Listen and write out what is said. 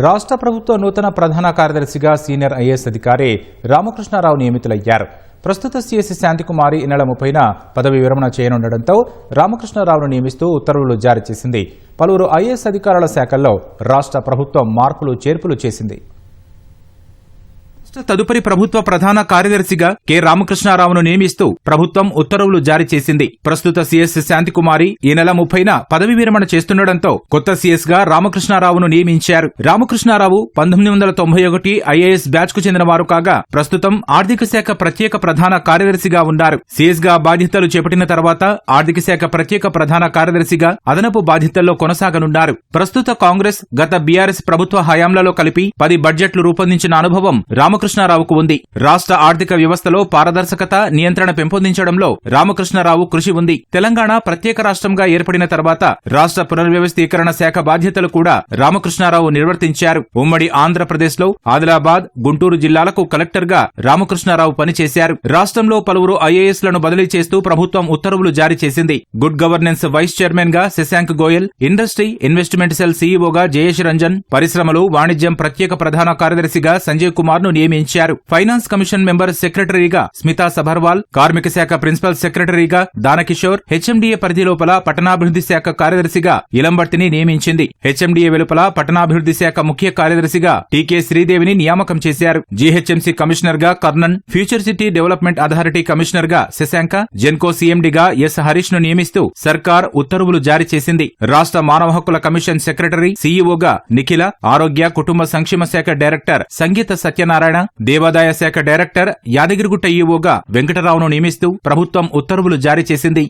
రాష్ట్ర ప్రభుత్వ నూతన ప్రధాన కార్యదర్శిగా సీనియర్ ఐఏఎస్ అధికారి రామకృష్ణారావు నియమితులయ్యారు. ప్రస్తుత సీఎస్సీ శాంతికుమారి ఈ నెల ముప్పైన పదవి విరమణ చేయనుండటంతో రామకృష్ణారావును నియమిస్తూ ఉత్తర్వులు జారీ చేసింది. పలువురు ఐఏఎస్ అధికారుల శాఖల్లో రాష్ట్ర ప్రభుత్వం మార్పులు చేర్పులు చేసింది. తదుపరి ప్రభుత్వ ప్రధాన కార్యదర్శిగా కె. రామకృష్ణారావును నియమిస్తూ ప్రభుత్వం ఉత్తర్వులు జారీ చేసింది. ప్రస్తుత సీఎస్ శాంతికుమారి ఈ నెల ముప్పైన పదవి విరమణ చేస్తుండటంతో కొత్త సీఎస్గా రామకృష్ణారావును నియమించారు. రామకృష్ణారావు పంతొమ్మిది వందల తొంభై ఒకటి ఐఏఎస్ బ్యాచ్కు చెందినవారు కాగా ప్రస్తుతం ఆర్థిక శాఖ ప్రత్యేక ప్రధాన కార్యదర్శిగా ఉన్నారు. సీఎస్గా బాధ్యతలు చేపట్టిన తర్వాత ఆర్థిక శాఖ ప్రత్యేక ప్రధాన కార్యదర్శిగా అదనపు బాధ్యతల్లో కొనసాగనున్నారు. ప్రస్తుత కాంగ్రెస్ గత బీఆర్ఎస్ ప్రభుత్వ హయాంలలో కలిపి పది బడ్జెట్లు రూపొందించిన అనుభవం రామ రామకృష్ణారావుకు ఉంది. రాష్ట్ర ఆర్థిక వ్యవస్థలో పారదర్శకత నియంత్రణ పెంపొందించడంలో రామకృష్ణారావు కృషి ఉంది. తెలంగాణ ప్రత్యేక రాష్ట్రంగా ఏర్పడిన తర్వాత రాష్ట్ర పునర్వ్యవస్థీకరణ శాఖ బాధ్యతలు కూడా రామకృష్ణారావు నిర్వర్తించారు. ఉమ్మడి ఆంధ్రప్రదేశ్లో ఆదిలాబాద్ గుంటూరు జిల్లాలకు కలెక్టర్గా రామకృష్ణారావు పనిచేశారు. రాష్ట్రంలో పలువురు ఐఏఎస్లను బదిలీ చేస్తూ ప్రభుత్వం ఉత్తర్వులు జారీ చేసింది. గుడ్ గవర్నెన్స్ వైస్ చైర్మన్గా Shashank Goyal industry investment cell సీఈఓగా Jayesh Ranjan పరిశ్రమలు వాణిజ్యం ప్రత్యేక ప్రధాన కార్యదర్శిగా సంజయ్ కుమార్ను నియమించారు. ఫైనాన్స్ కమిషన్ మెంబర్ సెక్రటరీగా స్మితా సభర్వాల్ కార్మిక శాఖ ప్రిన్సిపల్ సెక్రటరీగా దానకిషోర్ హెచ్ఎండిఏ పరిధి లోపల పట్టణాభివృద్ధి శాఖ కార్యదర్శిగా ఇలంబర్తిని నియమించింది. హెచ్ఎండిఏ వెలుపల పట్టణాభివృద్ధి శాఖ ముఖ్య కార్యదర్శిగా టీకే శ్రీదేవిని నియామకం చేశారు. జీహెచ్ఎంసీ కమిషనర్గా Karnan future city development authority కమిషనర్గా శశాంక జెన్కో సీఎండీగా ఎస్ హరీష్ను నియమిస్తూ సర్కార్ ఉత్తర్వులు జారీ చేసింది. రాష్ట్ర మానవ హక్కుల కమిషన్ సెక్రటరీ సీఈఓగా నిఖిల ఆరోగ్య కుటుంబ సంక్షేమ శాఖ డైరెక్టర్ సంగీత సత్యనారాయణ దేవాదాయ శాఖ డైరెక్టర్ యాదగిరిగుట్ట ఈవోగా వెంకటరావును నియమిస్తూ ప్రభుత్వం ఉత్తర్వులు జారీ చేసింది.